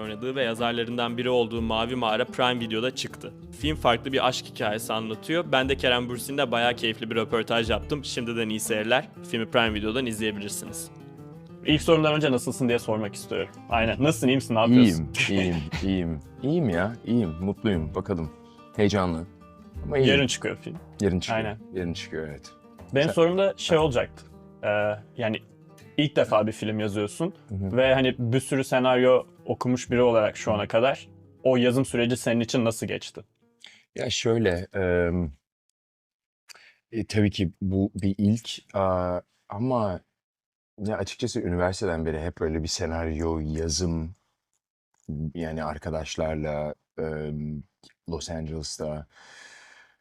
oynadığı ve yazarlarından biri olduğu Mavi Mağara Prime Video'da çıktı. Film farklı bir aşk hikayesi anlatıyor. Ben de Kerem Bürsin'le bayağı keyifli bir röportaj yaptım. Şimdiden iyi seyirler. Filmi Prime Video'dan izleyebilirsiniz. İlk sorumdan önce nasılsın diye sormak istiyorum. Aynen. Nasılsın, iyi misin, ne yapıyorsun? İyiyim, iyiyim, iyiyim. İyiyim ya, iyiyim, mutluyum. Bakalım. Heyecanlı. Ama iyiyim. Yarın çıkıyor film. Yarın çıkıyor. Aynen. Yarın çıkıyor, evet. Benim Sen- sorum da şey olacaktı. Ee, yani ilk defa bir film yazıyorsun Hı hı. ve hani bir sürü senaryo okumuş biri olarak şu ana kadar o yazım süreci senin için nasıl geçti? Ya şöyle, em, e, tabii ki bu bir ilk aa, ama ya açıkçası üniversiteden beri hep böyle bir senaryo yazım yani arkadaşlarla em, Los Angeles'ta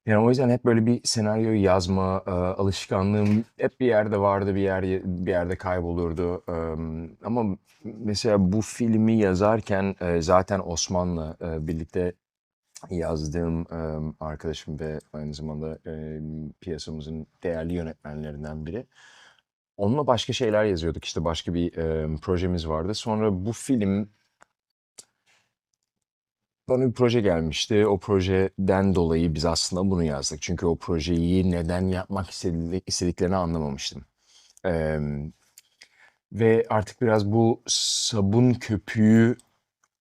yani o yüzden hep böyle bir senaryo yazma e, alışkanlığım hep bir yerde vardı bir yer bir yerde kaybolurdu Em, ama mesela bu filmi yazarken e, zaten Osman'la e, birlikte yazdığım em, arkadaşım ve aynı zamanda em, piyasamızın değerli yönetmenlerinden biri. Onunla başka şeyler yazıyorduk işte başka bir em, projemiz vardı. Sonra bu film bana bir proje gelmişti. O projeden dolayı biz aslında bunu yazdık. Çünkü o projeyi neden yapmak istedi- istediklerini anlamamıştım. Em, ve artık biraz bu sabun köpüğü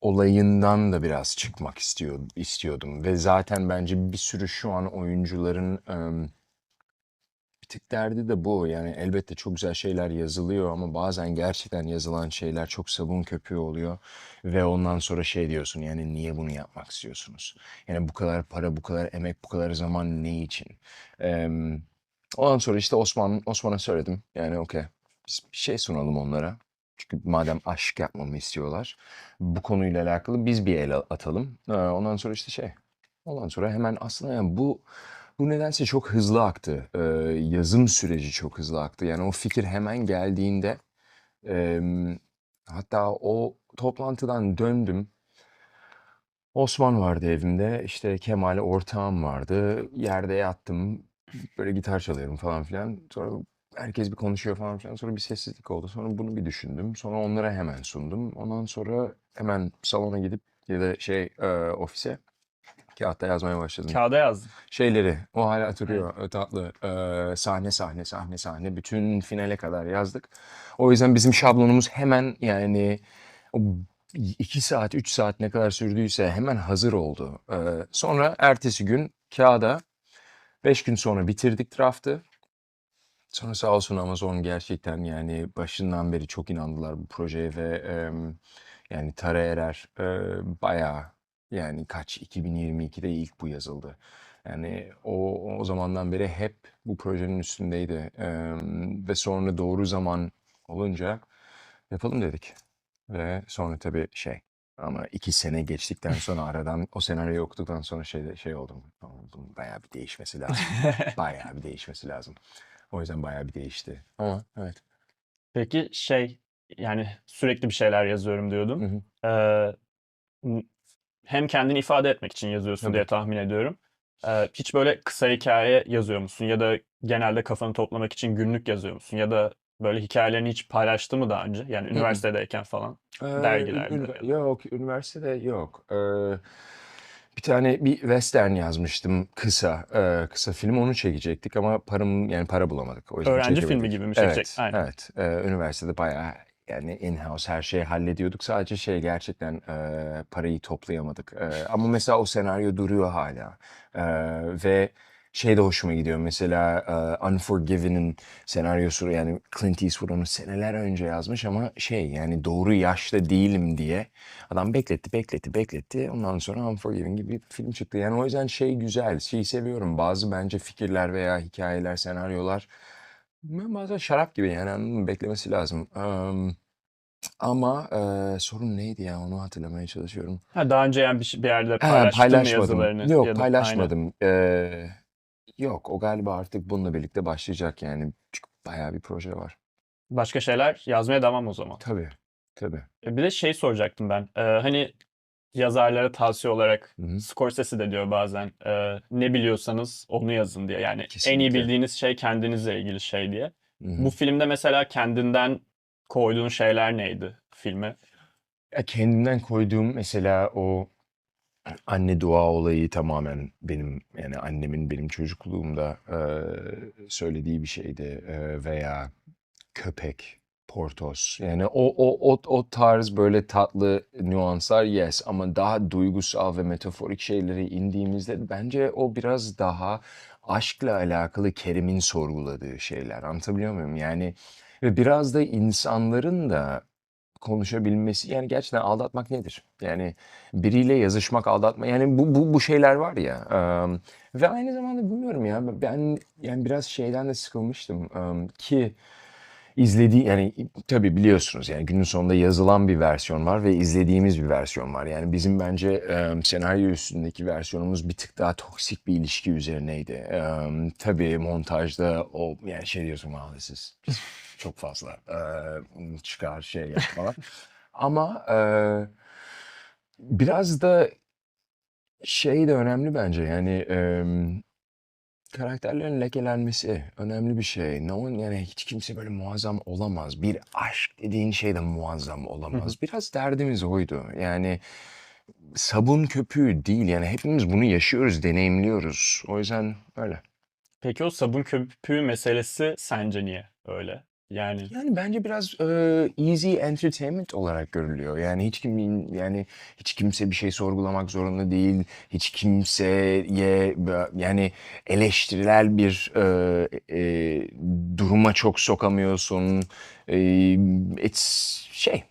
olayından da biraz çıkmak istiyor, istiyordum. Ve zaten bence bir sürü şu an oyuncuların bir tık derdi de bu. Yani elbette çok güzel şeyler yazılıyor ama bazen gerçekten yazılan şeyler çok sabun köpüğü oluyor. Ve ondan sonra şey diyorsun yani niye bunu yapmak istiyorsunuz? Yani bu kadar para, bu kadar emek, bu kadar zaman ne için? Em, ondan sonra işte Osman Osman'a söyledim. Yani okey biz bir şey sunalım onlara. Çünkü madem aşk yapmamı istiyorlar. Bu konuyla alakalı biz bir el atalım. Ee, Ondan sonra işte şey. Ondan sonra hemen aslında yani bu bu nedense çok hızlı aktı. Ee, yazım süreci çok hızlı aktı. Yani o fikir hemen geldiğinde em, hatta o toplantıdan döndüm. Osman vardı evimde. işte Kemal ortağım vardı. Yerde yattım. Böyle gitar çalıyorum falan filan. Sonra herkes bir konuşuyor falan filan. Sonra bir sessizlik oldu. Sonra bunu bir düşündüm. Sonra onlara hemen sundum. Ondan sonra hemen salona gidip ya da şey e, ofise kağıtta yazmaya başladım. Kağıda yazdım. Şeyleri o hala duruyor o tatlı e, sahne sahne sahne sahne bütün finale kadar yazdık. O yüzden bizim şablonumuz hemen yani o iki saat üç saat ne kadar sürdüyse hemen hazır oldu. E, sonra ertesi gün kağıda beş gün sonra bitirdik draftı. Sonra sağ olsun Amazon gerçekten yani başından beri çok inandılar bu projeye ve em, yani Tara Erer e, bayağı yani kaç 2022'de ilk bu yazıldı. Yani o o zamandan beri hep bu projenin üstündeydi Em, ve sonra doğru zaman olunca yapalım dedik. Ve sonra tabii şey ama iki sene geçtikten sonra aradan o senaryoyu okuduktan sonra şey şey oldum. Oldum bayağı bir değişmesi lazım. Bayağı bir değişmesi lazım. O yüzden bayağı bir değişti. Ama evet. Peki şey yani sürekli bir şeyler yazıyorum diyordum. Hı hı. Ee, hem kendini ifade etmek için yazıyorsun Tabii. diye tahmin ediyorum. Ee, hiç böyle kısa hikaye yazıyor musun? Ya da genelde kafanı toplamak için günlük yazıyor musun? Ya da böyle hikayelerini hiç paylaştı mı daha önce? Yani üniversitedeyken falan. Ee, Dergilerde ün- ya da. yok, üniversitede yok. Ee, bir tane bir western yazmıştım kısa, ee, kısa film onu çekecektik ama param yani para bulamadık. O yüzden Öğrenci filmi çekemedik. gibi mi çekecek? Evet, Aynen. evet. Ee, üniversitede bayağı yani in-house her şeyi hallediyorduk. Sadece şey gerçekten e, parayı toplayamadık. Ee, ama mesela o senaryo duruyor hala. Ee, ve şey de hoşuma gidiyor. Mesela e, Unforgiven'in senaryosu yani Clint Eastwood onu seneler önce yazmış ama şey yani doğru yaşta değilim diye adam bekletti bekletti bekletti ondan sonra Unforgiven gibi bir film çıktı. Yani o yüzden şey güzel şeyi seviyorum bazı bence fikirler veya hikayeler senaryolar bazen şarap gibi yani anladın mı? beklemesi lazım. Am, ama e, sorun neydi ya onu hatırlamaya çalışıyorum. Ha, daha önce yani bir, bir yerde Ha, paylaştın mı paylaşmadım. yazılarını? Yok Ya da- paylaşmadım. Ee, yok o galiba artık bununla birlikte başlayacak yani. Çünkü bayağı bir proje var. Başka şeyler yazmaya devam o zaman. Tabii. Tabii. E, Bir de şey soracaktım ben. Ee, hani yazarlara tavsiye olarak Hı hı. Scorsese de diyor bazen e, ne biliyorsanız onu yazın diye. Yani en iyi Kesinlikle. bildiğiniz şey kendinizle ilgili şey diye. Hı hı. Bu filmde mesela kendinden koyduğun şeyler neydi filme? Ya kendimden koyduğum mesela o anne dua olayı tamamen benim yani annemin benim çocukluğumda eee, söylediği bir şeydi Eee, veya köpek, portos yani o o o o tarz böyle tatlı nüanslar yes ama daha duygusal ve metaforik şeylere indiğimizde bence o biraz daha aşkla alakalı Kerim'in sorguladığı şeyler anlatabiliyor muyum? Yani ve biraz da insanların da konuşabilmesi yani gerçekten aldatmak nedir? Yani biriyle yazışmak aldatma yani bu bu bu şeyler var ya eee, ve aynı zamanda bilmiyorum ya ben yani biraz şeyden de sıkılmıştım eee, ki izlediği yani tabii biliyorsunuz yani günün sonunda yazılan bir versiyon var ve izlediğimiz bir versiyon var. Yani bizim bence eee, senaryo üstündeki versiyonumuz bir tık daha toksik bir ilişki üzerineydi. Eee, tabii montajda o yani şey diyorsun is çok fazla eee, çıkar şey yapmalar. Ama eee, biraz da şey de önemli bence yani eee, karakterlerin lekelenmesi önemli bir şey. No one, yani hiç kimse böyle muazzam olamaz. Bir aşk dediğin şey de muazzam Hı hı. olamaz. Biraz derdimiz oydu. Yani sabun köpüğü değil yani hepimiz bunu yaşıyoruz, deneyimliyoruz. O yüzden öyle. Peki o sabun köpüğü meselesi sence niye öyle? Yani Yani bence biraz eee, easy entertainment olarak görülüyor. Yani hiç kim yani hiç kimse bir şey sorgulamak zorunda değil. Hiç kimseye bö- yani eleştirel bir eee, eee, duruma çok sokamıyorsun. Eee, it's şey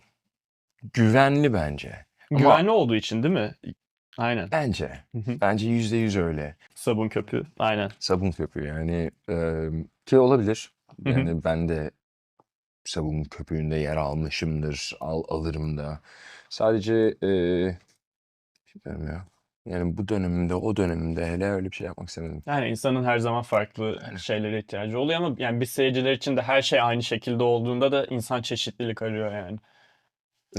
güvenli bence. Ama güvenli olduğu için değil mi? Aynen. bence bence yüzde yüz öyle. Sabun köpüğü. Aynen. Sabun köpüğü yani eee, ki olabilir. Hı hı. Yani ben de sabun köpüğünde yer almışımdır, al, alırım da. Sadece eee bilmiyorum ya. Yani bu dönemimde, o dönemimde hele öyle bir şey yapmak istemedim. Yani insanın her zaman farklı Yani. şeylere ihtiyacı oluyor ama yani biz seyirciler için de her şey aynı şekilde olduğunda da insan çeşitlilik arıyor yani.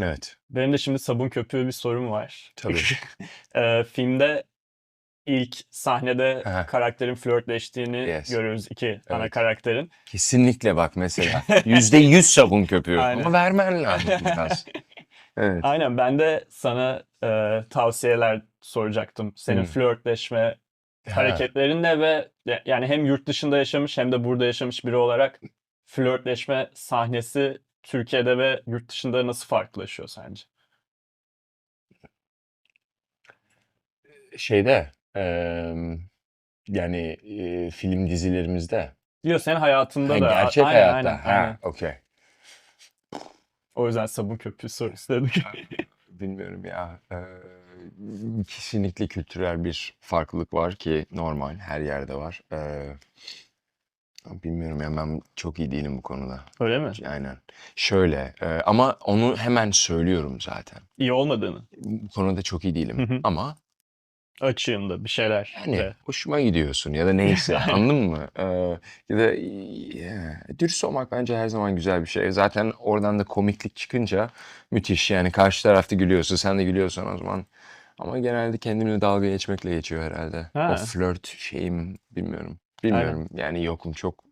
Evet, Benim de şimdi sabun köpüğü bir sorum var. tabii. Eee, filmde ilk sahnede Aha, karakterin flörtleştiğini yes. görüyoruz iki ana Evet. karakterin. Kesinlikle bak mesela. Yüzde yüz sabun köpüğü. Ama Aynen. vermen lazım biraz. Evet. Aynen ben de sana eee, tavsiyeler soracaktım. Senin Hmm. flörtleşme Ha. hareketlerinle ve ya- yani hem yurt dışında yaşamış hem de burada yaşamış biri olarak flörtleşme sahnesi Türkiye'de ve yurt dışında nasıl farklılaşıyor sence? Şeyde yani eee, film dizilerimizde. Diyor senin hayatında Ha, da. A- gerçek Aynen hayatta. aynen Ha, aynen. okey. O yüzden sabun köpüğü soru istedik. Bilmiyorum ya. Eee, kesinlikle kültürel bir farklılık var ki normal her yerde var. Eee, bilmiyorum ya ben çok iyi değilim bu konuda. Öyle mi? Aynen. Şöyle eee, ama onu hemen söylüyorum zaten. İyi olmadığını. Bu konuda çok iyi Hı değilim hı. ama Açığında bir şeyler yani de. hoşuma gidiyorsun ya da neyse anladın mı? Eee, ya da ya, dürüst olmak bence her zaman güzel bir şey. Zaten oradan da komiklik çıkınca müthiş yani karşı tarafta gülüyorsa sen de gülüyorsan o zaman. Ama genelde kendimle dalga geçmekle geçiyor herhalde. O Ha, flört şeyim bilmiyorum. aynen. Bilmiyorum yani yokum çok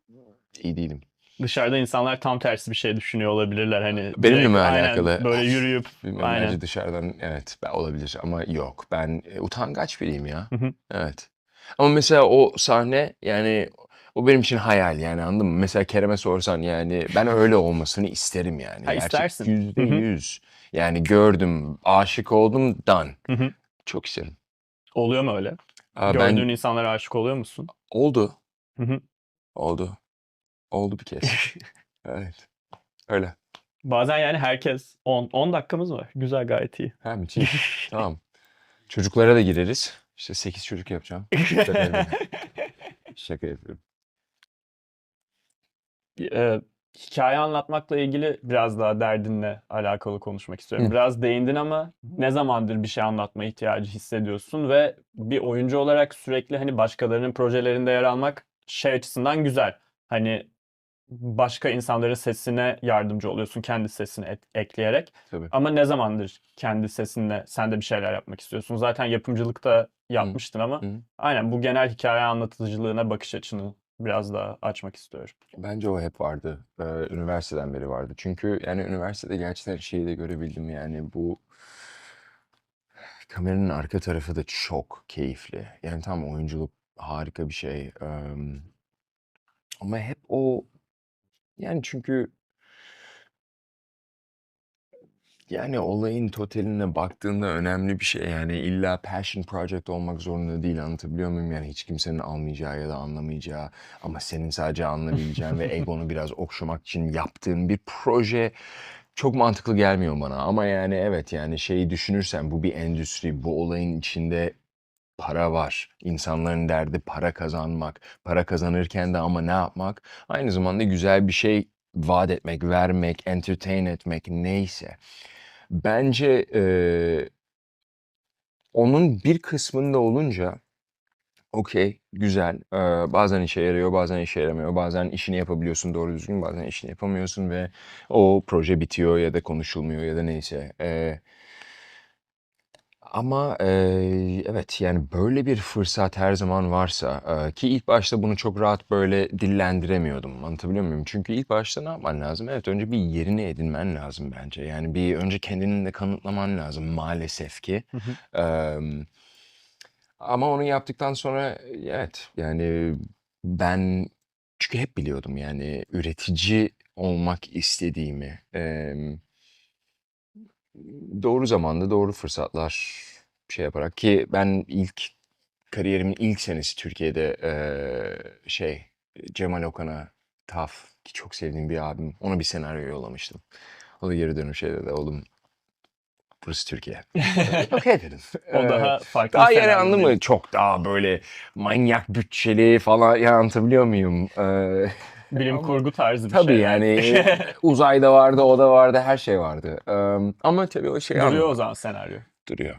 iyi değilim. Dışarıda insanlar tam tersi bir şey düşünüyor olabilirler. Hani Benimle direkt mi aynen alakalı? böyle yürüyüp Bilmiyorum aynen. bence dışarıdan evet olabilir ama yok. Ben e, utangaç biriyim ya. Hı hı. Evet. Ama mesela o sahne yani o benim için hayal yani anladın mı? Mesela Kerem'e sorsan yani ben öyle olmasını isterim yani. Ha istersin. yüzde yüz. Yani gördüm, aşık oldum, hı. Çok isterim. Oluyor mu öyle? Aa, Gördüğün ben insanlara aşık oluyor musun? oldu, Hı hı. oldu, oldu bir kez. Evet, öyle. Bazen yani herkes 10 10 dakikamız var. Güzel gayet iyi. Ha müthiş. Tamam. Çocuklara da gireriz. İşte 8 çocuk yapacağım. Şaka yapıyorum. Şaka yapıyorum. Bir, e, hikaye anlatmakla ilgili biraz daha derdinle alakalı konuşmak istiyorum. Hı. Biraz değindin ama ne zamandır bir şey anlatma ihtiyacı hissediyorsun ve bir oyuncu olarak sürekli hani başkalarının projelerinde yer almak şey açısından güzel. Hani başka insanların sesine yardımcı oluyorsun kendi sesini et- ekleyerek. Tabii. Ama ne zamandır kendi sesinle sen de bir şeyler yapmak istiyorsun? Zaten yapımcılıkta Hı. yapmıştın ama Hı. aynen bu genel hikaye anlatıcılığına bakış açını biraz daha açmak istiyorum. Bence o hep vardı. Ee, üniversiteden beri vardı. Çünkü yani üniversitede gerçekten şeyi de görebildim yani bu kameranın arka tarafı da çok keyifli. Yani tam oyunculuk harika bir şey. Em, ama hep o yani çünkü yani olayın totaline baktığında önemli bir şey. Yani illa passion project olmak zorunda değil. Anlatabiliyor muyum? Yani hiç kimsenin almayacağı ya da anlamayacağı ama senin sadece anlayabileceğin ve egonu biraz okşamak için yaptığın bir proje çok mantıklı gelmiyor bana. Ama yani evet yani şeyi düşünürsen bu bir endüstri. Bu olayın içinde para var. İnsanların derdi para kazanmak. Para kazanırken de ama ne yapmak? Aynı zamanda güzel bir şey vaat etmek, vermek, entertain etmek neyse. Bence eee, onun bir kısmında olunca okey, güzel. Eee, bazen işe yarıyor, bazen işe yaramıyor. Bazen işini yapabiliyorsun doğru düzgün, bazen işini yapamıyorsun ve o proje bitiyor ya da konuşulmuyor ya da neyse. Eee, ama eee, evet yani böyle bir fırsat her zaman varsa eee, ki ilk başta bunu çok rahat böyle dillendiremiyordum. Anlatabiliyor muyum? Çünkü ilk başta ne yapman lazım? Evet önce bir yerini edinmen lazım bence. Yani bir önce kendini de kanıtlaman lazım maalesef ki. Hı hı. Emm, ama onu yaptıktan sonra evet yani ben çünkü hep biliyordum yani üretici olmak istediğimi. Emm doğru zamanda doğru fırsatlar şey yaparak ki ben ilk kariyerimin ilk senesi Türkiye'de eee, şey Cemal Okan'a Taf ki çok sevdiğim bir abim. Ona bir senaryo yollamıştım. O da geri dönüp şey dedi oğlum burası Türkiye. Okey dedim. O daha farklı daha yani anladın mı? Çok daha böyle manyak bütçeli falan ya anlatabiliyor muyum? Eee, Bilim kurgu tarzı bir tabii şey yani yani. uzayda vardı, o da vardı, her şey vardı. Eee, ama tabii o şey Duruyor o anladım. zaman senaryo. Duruyor.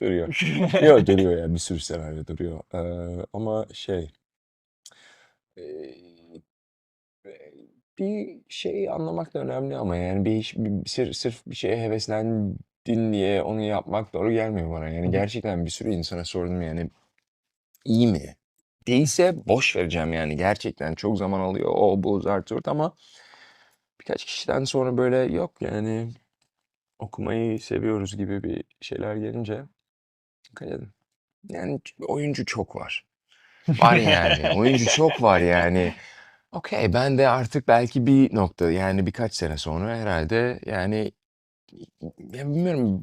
Duruyor. Yok duruyor ya bir sürü senaryo duruyor. Eee, ama şey eee, bir şeyi anlamak da önemli ama yani bir iş bir sır sırf bir şeye heveslendin diye onu yapmak doğru gelmiyor bana. Yani gerçekten bir sürü insana sordum yani iyi mi? Değilse boş vereceğim yani gerçekten çok zaman alıyor o bu zart zurt ama birkaç kişiden sonra böyle yok yani okumayı seviyoruz gibi bir şeyler gelince okey dedim. Yani oyuncu çok var. Var yani. Oyuncu çok var yani. Okey ben de artık belki bir nokta yani birkaç sene sonra herhalde yani ya bilmiyorum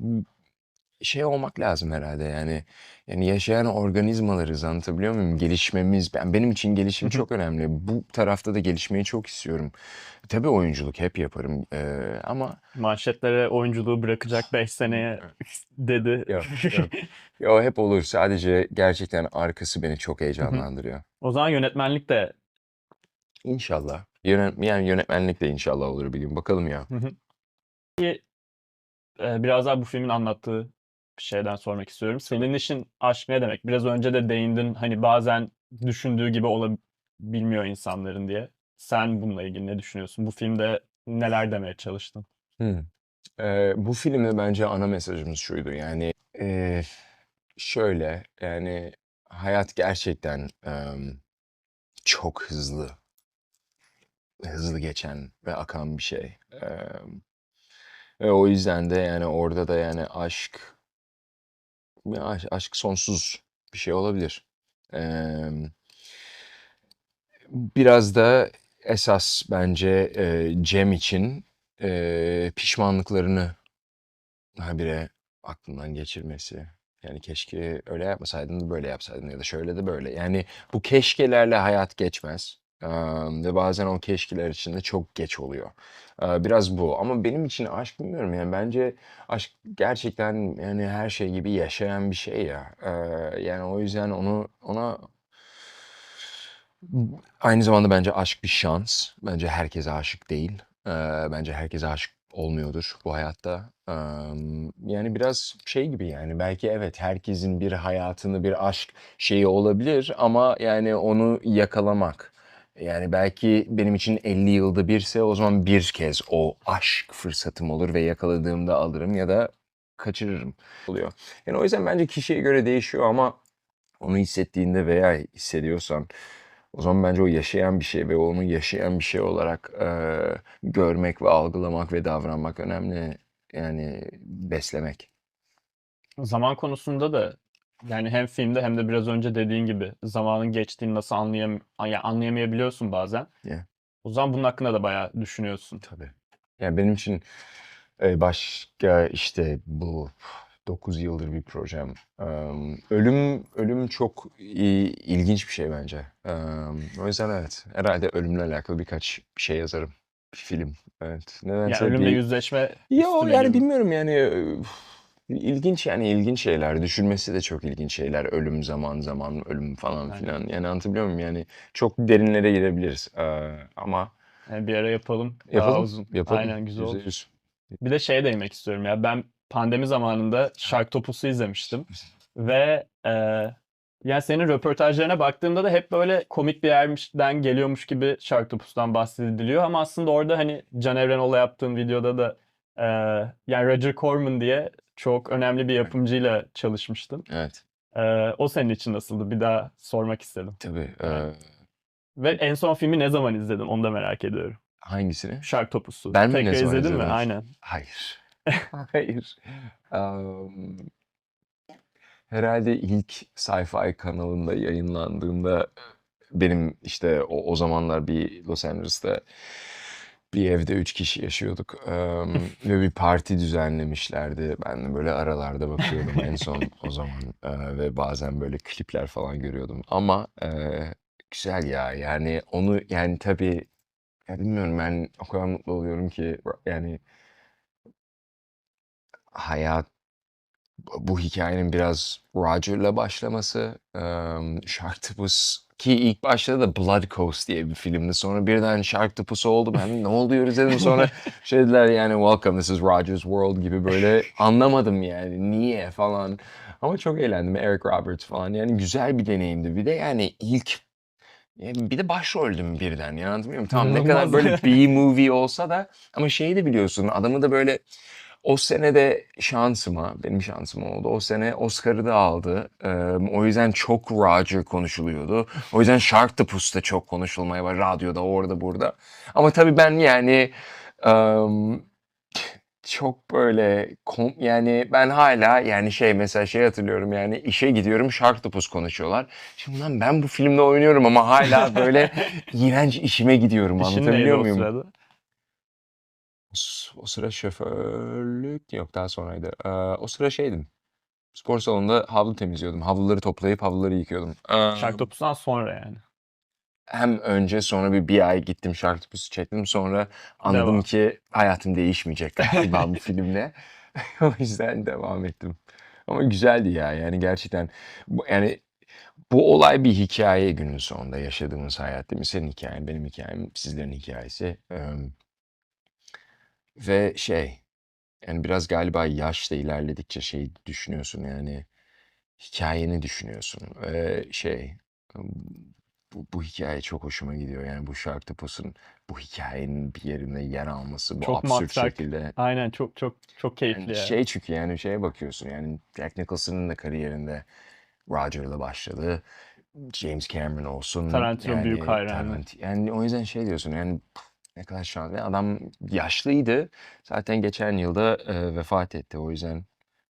şey olmak lazım herhalde yani. Yani yaşayan organizmalarız anlatabiliyor muyum? Gelişmemiz ben benim için gelişim çok önemli. Bu tarafta da gelişmeyi çok istiyorum. Tabii oyunculuk hep yaparım eee, ama Manşetlere oyunculuğu bırakacak 5 seneye dedi. yok yok. Yo hep olur. Sadece gerçekten arkası beni çok heyecanlandırıyor. O zaman yönetmenlik de İnşallah. Yönet, yani yönetmenlik de inşallah olur bir gün. Bakalım ya. Biraz daha bu filmin anlattığı bir şeyden sormak istiyorum. Senin için aşk ne demek? Biraz önce de değindin hani bazen düşündüğü gibi olabilmiyor insanların diye. Sen bununla ilgili ne düşünüyorsun? Bu filmde neler demeye çalıştın? Hmm. Ee, bu filmde bence ana mesajımız şuydu. Yani e, şöyle yani hayat gerçekten em, çok hızlı, hızlı geçen ve akan bir şey. Em, ve o yüzden de yani orada da yani aşk, aşk sonsuz bir şey olabilir. Em, Biraz da esas bence e, Cem için e, pişmanlıklarını habire aklından geçirmesi. Yani keşke öyle yapmasaydın da böyle yapsaydın ya da şöyle de böyle. Yani bu keşkelerle hayat geçmez. Ve bazen o keşkeler için de çok geç oluyor. Biraz bu. Ama benim için aşk bilmiyorum yani bence aşk gerçekten yani her şey gibi yaşayan bir şey ya. Yani o yüzden onu ona Aynı zamanda bence aşk bir şans. Bence herkese aşık değil. Bence herkese aşık olmuyordur bu hayatta. Yani biraz şey gibi yani belki evet herkesin bir hayatını bir aşk şeyi olabilir ama yani onu yakalamak. Yani belki benim için 50 yılda birse o zaman bir kez o aşk fırsatım olur ve yakaladığımda alırım ya da kaçırırım oluyor. Yani o yüzden bence kişiye göre değişiyor ama onu hissettiğinde veya hissediyorsan O zaman bence o yaşayan bir şey ve onu yaşayan bir şey olarak e, görmek ve algılamak ve davranmak önemli. Yani beslemek. Zaman konusunda da yani hem filmde hem de biraz önce dediğin gibi zamanın geçtiğini nasıl anlayam yani anlayamayabiliyorsun bazen. Yeah. O zaman bunun hakkında da bayağı düşünüyorsun. Tabii. Yani benim için e, başka işte bu 9 yıldır bir projem. Em, ölüm ölüm çok ilginç bir şey bence. Em, o yüzden evet herhalde ölümle alakalı birkaç bir şey yazarım. Bir film. Evet. Yani Nedense ölümle bir... yüzleşme Yo üstüne yani gibi. bilmiyorum yani ilginç yani ilginç şeyler. Düşünmesi de çok ilginç şeyler. Ölüm zaman zaman ölüm falan Aynen. filan. Yani anlatabiliyor muyum? Yani çok derinlere girebiliriz. Ee, ama Yani bir ara yapalım. Daha yapalım. uzun. Yapalım. Aynen güzel olur. yüz. Bir de şeye değinmek istiyorum ya. Ben pandemi zamanında Sharktopus'u izlemiştim. Ve e, yani senin röportajlarına baktığımda da hep böyle komik bir yermişten geliyormuş gibi Sharktopus'tan bahsediliyor. Ama aslında orada hani Can Evrenoğlu'la yaptığın videoda da e, yani Roger Corman diye çok önemli bir yapımcıyla çalışmıştın. Evet. E, o senin için nasıldı? Bir daha sormak istedim. Tabii. ee, Evet. Ve en son filmi ne zaman izledin? Onu da merak ediyorum. hangisini? Sharktopus'u. Ben mi ne zaman izledin mi? izledim? Aynen. Hayır. Hayır. Am, herhalde ilk Sci-Fi kanalında yayınlandığında benim işte o, o zamanlar bir Los Angeles'ta bir evde üç kişi yaşıyorduk Am, ve bir parti düzenlemişlerdi. Ben de böyle aralarda bakıyordum en son o zaman Ee, ve bazen böyle klipler falan görüyordum. Ama e, güzel ya yani onu yani tabii ya bilmiyorum ben o kadar mutlu oluyorum ki yani hayat bu hikayenin biraz Roger'la başlaması. Um, Sharktopus ki ilk başta da Blood Coast diye bir filmdi. Sonra birden Sharktopus oldu. Ben ne oluyoruz dedim. Sonra şey dediler yani Welcome this is Roger's World gibi böyle anlamadım yani niye falan. Ama çok eğlendim. Eric Roberts falan yani güzel bir deneyimdi. Bir de yani ilk bir de başroldüm birden yani anlatabiliyor muyum? Tamam ne kadar böyle B-movie olsa da ama şeyi de biliyorsun adamı da böyle o sene de şansıma, benim şansım oldu. O sene Oscar'ı da aldı. O yüzden çok Roger konuşuluyordu. O yüzden Sharktopus da çok konuşulmaya var. Radyoda, orada, burada. Ama tabii ben yani çok böyle yani ben hala yani şey mesela şey hatırlıyorum yani işe gidiyorum Sharktopus konuşuyorlar. Şimdi lan ben bu filmde oynuyorum ama hala böyle iğrenç işime gidiyorum İşin anlatabiliyor o muyum? sırada? O s- O sıra şoförlük yok daha sonraydı. Ee, o sıra şeydim. Spor salonunda havlu temizliyordum. Havluları toplayıp havluları yıkıyordum. Ee, Sharktopus'tan sonra yani. hem önce sonra bir, bir ay gittim Sharktopus'u çektim. Sonra anladım Devam. ki hayatım değişmeyecek galiba bu filmle. O yüzden devam ettim. Ama güzeldi ya yani gerçekten. Bu, yani bu olay bir hikaye günün sonunda yaşadığımız hayat değil mi? Senin hikayen, benim hikayem, sizlerin hikayesi. Ee, ve şey yani biraz galiba yaşla ilerledikçe şey düşünüyorsun yani hikayeni düşünüyorsun. Ve şey bu, bu hikaye çok hoşuma gidiyor. Yani bu Sharktopus'un bu hikayenin bir yerinde yer alması bu Çok absürt matrak. şekilde. Aynen çok çok çok keyifli Yani ya. şey çünkü yani şeye bakıyorsun yani Jack Nicholson'ın da kariyerinde Roger'la başladı. James Cameron olsun. Tarantino büyük hayranı. Tarant- yani o yüzden şey diyorsun yani ne kadar şanslı. Adam yaşlıydı. Zaten geçen yılda e, vefat etti. O yüzden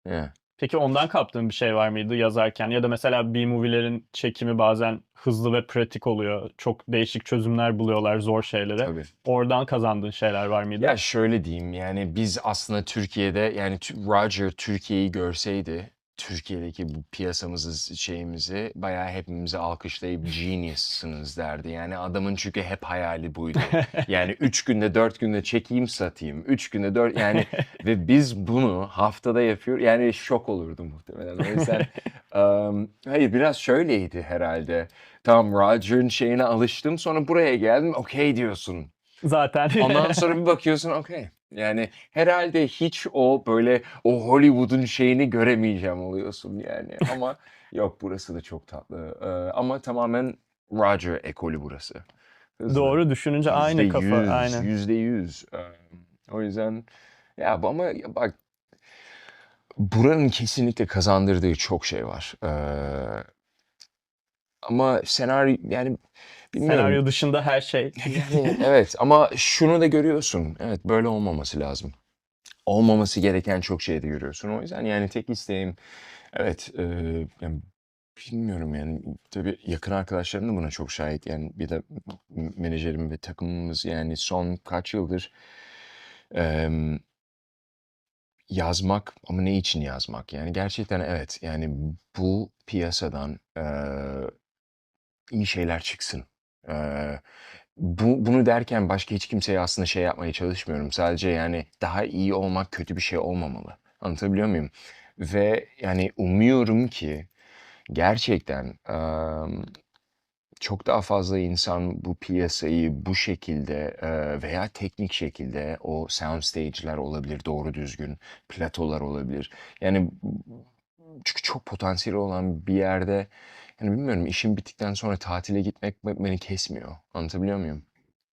yeah. Peki ondan kaptığın bir şey var mıydı yazarken? Ya da mesela B-movie'lerin çekimi bazen hızlı ve pratik oluyor. Çok değişik çözümler buluyorlar zor şeylere. tabii. Oradan kazandığın şeyler var mıydı? Ya şöyle diyeyim yani biz aslında Türkiye'de yani Roger Türkiye'yi görseydi Türkiye'deki bu piyasamızı şeyimizi bayağı hepimizi alkışlayıp genius'sınız derdi. Yani adamın çünkü hep hayali buydu. Yani üç günde dört günde çekeyim satayım. Üç günde dört yani ve biz bunu haftada yapıyor. Yani şok olurdu muhtemelen. O yüzden em, hayır biraz şöyleydi herhalde. Tamam Roger'ın şeyine alıştım sonra buraya geldim okey diyorsun. Zaten. Ondan sonra bir bakıyorsun okey. Yani herhalde hiç o böyle o Hollywood'un şeyini göremeyeceğim oluyorsun yani. Ama yok burası da çok tatlı. Ee, ama tamamen Roger ekolü burası. Hızlı. Doğru düşününce aynı Yüzde kafa. yüz, Aynen. Yüzde yüz. O yüzden ya bu- ama ya bak buranın kesinlikle kazandırdığı çok şey var. Ee, Ama senaryo yani bilmiyorum. Senaryo dışında her şey. Yani evet ama şunu da görüyorsun. Evet böyle olmaması lazım. Olmaması gereken çok şey de görüyorsun. O yüzden yani tek isteğim evet e, yani bilmiyorum yani tabii yakın arkadaşlarım da buna çok şahit. Yani bir de menajerim ve takımımız yani son kaç yıldır em, yazmak ama ne için yazmak? Yani gerçekten evet yani bu piyasadan e, iyi şeyler çıksın. E, bu, bunu derken başka hiç kimseye aslında şey yapmaya çalışmıyorum. Sadece yani daha iyi olmak kötü bir şey olmamalı. Anlatabiliyor muyum? Ve yani umuyorum ki gerçekten em, çok daha fazla insan bu piyasayı bu şekilde veya teknik şekilde o sound stage'ler olabilir doğru düzgün, platolar olabilir. Yani çünkü çok potansiyeli olan bir yerde yani bilmiyorum işim bittikten sonra tatile gitmek be- beni kesmiyor. Anlatabiliyor muyum?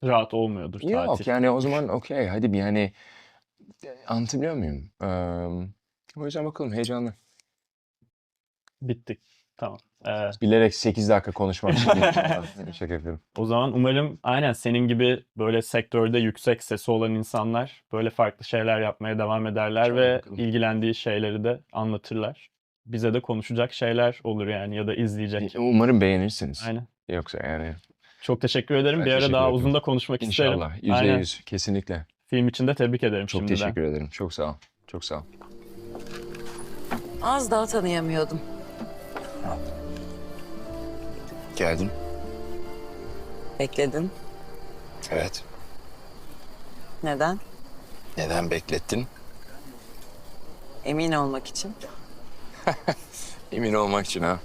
Rahat olmuyordur Yok tatil. yani o zaman okey hadi bir yani e, anlatabiliyor muyum? Em, o yüzden bakalım heyecanlı. Bittik. Tamam. Ee, Bilerek 8 dakika konuşmak için. Şaka yapıyorum. o zaman umarım aynen senin gibi böyle sektörde yüksek sesi olan insanlar böyle farklı şeyler yapmaya devam ederler İnşallah ve bakalım. ilgilendiği şeyleri de anlatırlar. Bize de konuşacak şeyler olur yani ya da izleyecek. Umarım beğenirsiniz. Aynen. Yoksa yani Çok teşekkür ederim. Ben bir ara daha uzun da konuşmak isterim. inşallah yüzde Aynen. yüz kesinlikle. Film için de tebrik ederim Çok şimdiden. teşekkür ederim. Çok sağ ol. Çok sağ ol. Az daha tanıyamıyordum. Geldin. Bekledin. Evet. Neden? Neden beklettin? Emin olmak için. Emin olmak için ha.